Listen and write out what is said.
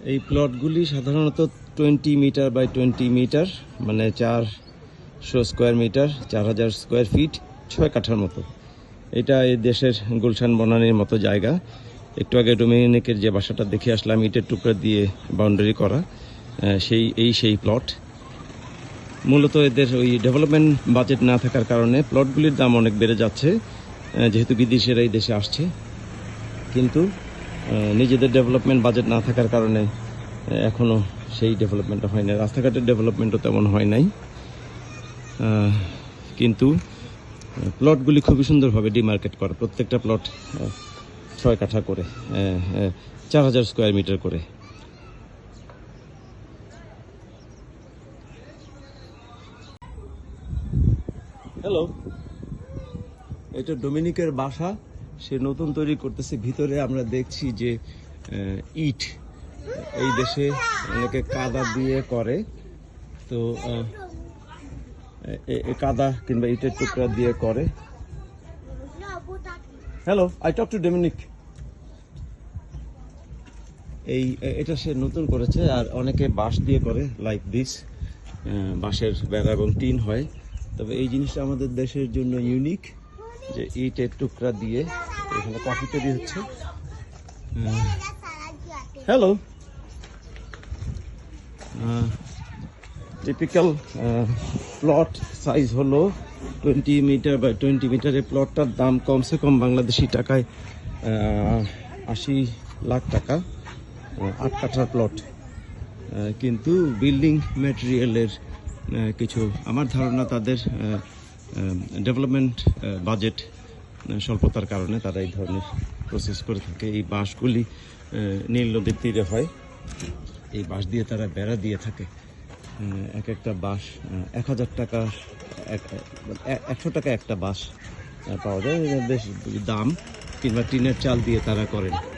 এই প্লটগুলি সাধারণত twenty meter by twenty meter মানে চারশো স্কোয়ার মিটার চার হাজার স্কোয়ার ফিট ছয় কাঠার মতো। এটা এই দেশের গুলশান বনানির মতো জায়গা। একটু আগে ডোমিনিকের যে বাসাটা দেখে আসলাম, ইটের টুকরা দিয়ে বাউন্ডারি করা সেই, এই সেই প্লট মূলত এদের ওই ডেভেলপমেন্ট বাজেট না থাকার কারণে প্লটগুলির দাম অনেক বেড়ে যাচ্ছে যেহেতু বিদেশিরা এই দেশে আসছে। কিন্তু নিজেদের ডেভেলপমেন্ট বাজেট না থাকার কারণে এখনও সেই ডেভেলপমেন্টটা হয় না রাস্তাঘাটের ডেভেলপমেন্টও তেমন হয় নাই। কিন্তু প্লটগুলি খুবই সুন্দরভাবে ডিমার্কেট করা। প্রত্যেকটা প্লট ছয় কাঠা করে চার হাজার স্কোয়ার মিটার করে। হ্যালো এটা ডোমিনিকের বাসা। সে নতুন তৈরি করতেছে। ভিতরে আমরা দেখছি যে ইট এই দেশে অনেকে কাদা দিয়ে করে। তো কাদা কিংবা ইটের টুকরা দিয়ে করে। Hello I talk to Dominic এই এটা সে নতুন করেছে আর অনেকে বাঁশ দিয়ে করে লাইক দিস বাঁশের বেড়া এবং টিন হয়। তবে এই জিনিসটা আমাদের দেশের জন্য ইউনিক যে ইটের টুকরা দিয়ে এখানে কফি তৈরি হচ্ছে। হ্যালো টিপিক্যাল প্লট সাইজ হলো টোয়েন্টি মিটার বাই টোয়েন্টি মিটারের প্লটটার দাম কমসে কম বাংলাদেশি টাকায় আশি লাখ টাকা আট কাঠার প্লট কিন্তু বিল্ডিং ম্যাটেরিয়ালের কিছু আমার ধারণা তাদের ডেভেলপমেন্ট বাজেট স্বল্পতার কারণে তারা এই ধরনের প্রসেস করে থাকে। এই বাঁশগুলি নীল নদীর তীরে হয়। এই বাঁশ দিয়ে তারা বেড়া দিয়ে থাকে। এক একটা বাঁশ এক হাজার টাকা, এক- এক- একশো টাকা একটা বাঁশ পাওয়া যায়। বেশ দাম, কিংবা টিনের চাল দিয়ে তারা করেন।